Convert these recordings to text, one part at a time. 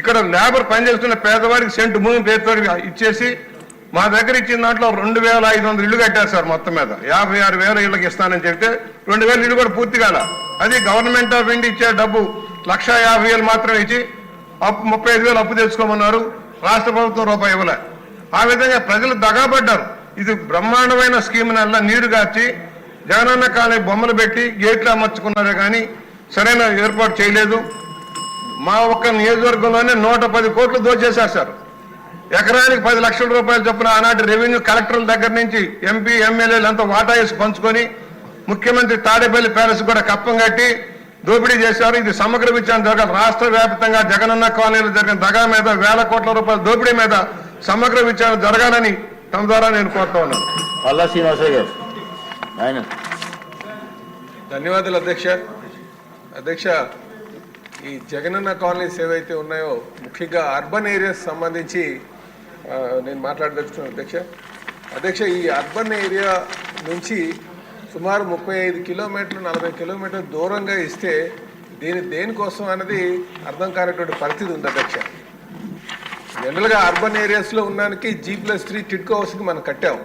ఇక్కడ లేబర్ పనిచేస్తున్న పేదవాడికి సెంటు భూమి పేరుతో ఇచ్చేసి మా దగ్గర ఇచ్చిన దాంట్లో రెండు వేల ఐదు వందలు ఇల్లు కట్టారు సార్ మొత్తం మీద. యాభై ఆరు వేల ఇళ్ళకి ఇస్తానని చెప్తే రెండు వేల ఇల్లు కూడా పూర్తి కాల. అది గవర్నమెంట్ ఆఫ్ ఇండియా ఇచ్చే డబ్బు లక్ష యాభై వేలు మాత్రమే ఇచ్చి అప్పు ముప్పై ఐదు వేలు అప్పు తెచ్చుకోమన్నారు. రాష్ట్ర ప్రభుత్వం రూపాయి ఇవ్వలే. ఆ విధంగా ప్రజలు దగాబడ్డారు ఇది బ్రహ్మాండమైన స్కీమ్ నల్ల నీరు గార్చి జగనన్న కాలనీ బొమ్మలు పెట్టి గేట్లు అమర్చుకున్నారే కానీ సరైన ఏర్పాటు చేయలేదు. మా ఒక్క నియోజకవర్గంలోనే నూట పది కోట్లు దోచేశారు సార్. ఎకరానికి పది లక్షల రూపాయలు చొప్పున ఆనాటి రెవెన్యూ కలెక్టర్ల దగ్గర నుంచి ఎంపీ ఎమ్మెల్యేలు అంతా వాటా వేసి పంచుకొని ముఖ్యమంత్రి తాడేపల్లి ప్యాలెస్ కూడా కప్పం కట్టి దోపిడీ చేశారు. ఇది సమగ్ర విచారణ జరగాలి. రాష్ట్ర వ్యాప్తంగా జగనన్న కాలనీలో జరిగిన దగా మీద వేల కోట్ల రూపాయల దోపిడీ మీద సమగ్ర విచారణ జరగాలని తమ ద్వారా నేను కోరుతా ఉన్నాను. పల్లా శ్రీనివాసరావు గారు. ఆయన. ధన్యవాదాలు అధ్యక్ష. అధ్యక్ష ఈ జగనన్న కాలనీస్ ఏవైతే ఉన్నాయో ముఖ్యంగా అర్బన్ ఏరియాస్ సంబంధించి నేను మాట్లాడదలుచుకున్నాను అధ్యక్ష. అధ్యక్ష ఈ అర్బన్ ఏరియా నుంచి సుమారు ముప్పై ఐదు కిలోమీటర్లు నలభై కిలోమీటర్లు దూరంగా ఇస్తే దీని దేనికోసం అనేది అర్థం కానటువంటి పరిస్థితి ఉంది అధ్యక్ష. జనరల్గా అర్బన్ ఏరియాస్లో ఉన్నానికి జీ ప్లస్ త్రీ టిడ్కో హౌస్కి మనం కట్టాం.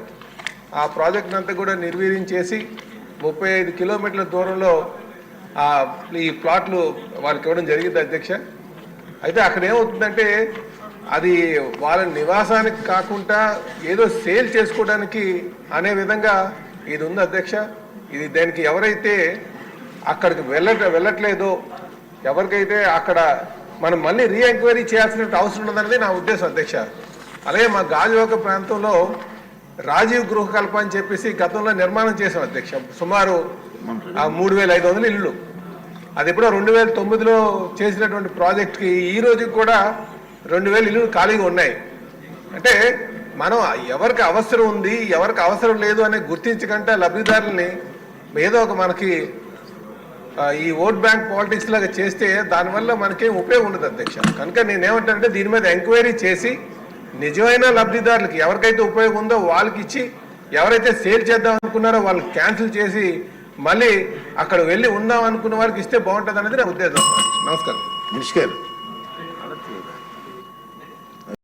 ఆ ప్రాజెక్ట్ అంతా కూడా నిర్వీర్యం చేసి ముప్పై ఐదు కిలోమీటర్ల దూరంలో ఈ ప్లాట్లు వాళ్ళకి ఇవ్వడం జరిగింది అధ్యక్ష. అయితే అక్కడ ఏమవుతుందంటే అది వాళ్ళ నివాసానికి కాకుండా ఏదో సేల్ చేసుకోవడానికి అనే విధంగా ఇది ఉంది అధ్యక్ష. ఇది దానికి ఎవరైతే అక్కడికి వెళ్ళట వెళ్ళట్లేదో ఎవరికైతే అక్కడ మనం మళ్ళీ రీఎంక్వైరీ చేయాల్సిన అవసరం ఉన్నదనేది నా ఉద్దేశం అధ్యక్ష. అలాగే మా గాజువాక ప్రాంతంలో రాజీవ్ గృహకల్ప అని చెప్పేసి గతంలో నిర్మాణం చేసాం అధ్యక్ష. సుమారు ఆ మూడు వేల ఐదు వందల ఇల్లు. అది ఎప్పుడో రెండు వేల తొమ్మిదిలో చేసినటువంటి ప్రాజెక్ట్కి ఈ రోజుకి కూడా రెండు వేల ఇల్లు ఖాళీగా ఉన్నాయి. అంటే మనం ఎవరికి అవసరం ఉంది ఎవరికి అవసరం లేదు అని గుర్తించకుండా లబ్ధిదారుల్ని ఏదో ఒక మనకి ఈ ఓట్ బ్యాంక్ పాలిటిక్స్ లాగా చేస్తే దానివల్ల మనకేం ఉపయోగం ఉండదు అధ్యక్ష. కనుక నేనేమంటానంటే దీని మీద ఎంక్వైరీ చేసి నిజమైన లబ్ధిదారులకి ఎవరికైతే ఉపయోగం ఉందో వాళ్ళకి ఇచ్చి ఎవరైతే సేల్ చేద్దాం అనుకున్నారో వాళ్ళకి క్యాన్సిల్ చేసి మళ్ళీ అక్కడ వెళ్ళి ఉందాం అనుకున్న వారికి ఇస్తే బాగుంటుంది అనేది నా ఉద్దేశం. నమస్కారం. మినిస్టర్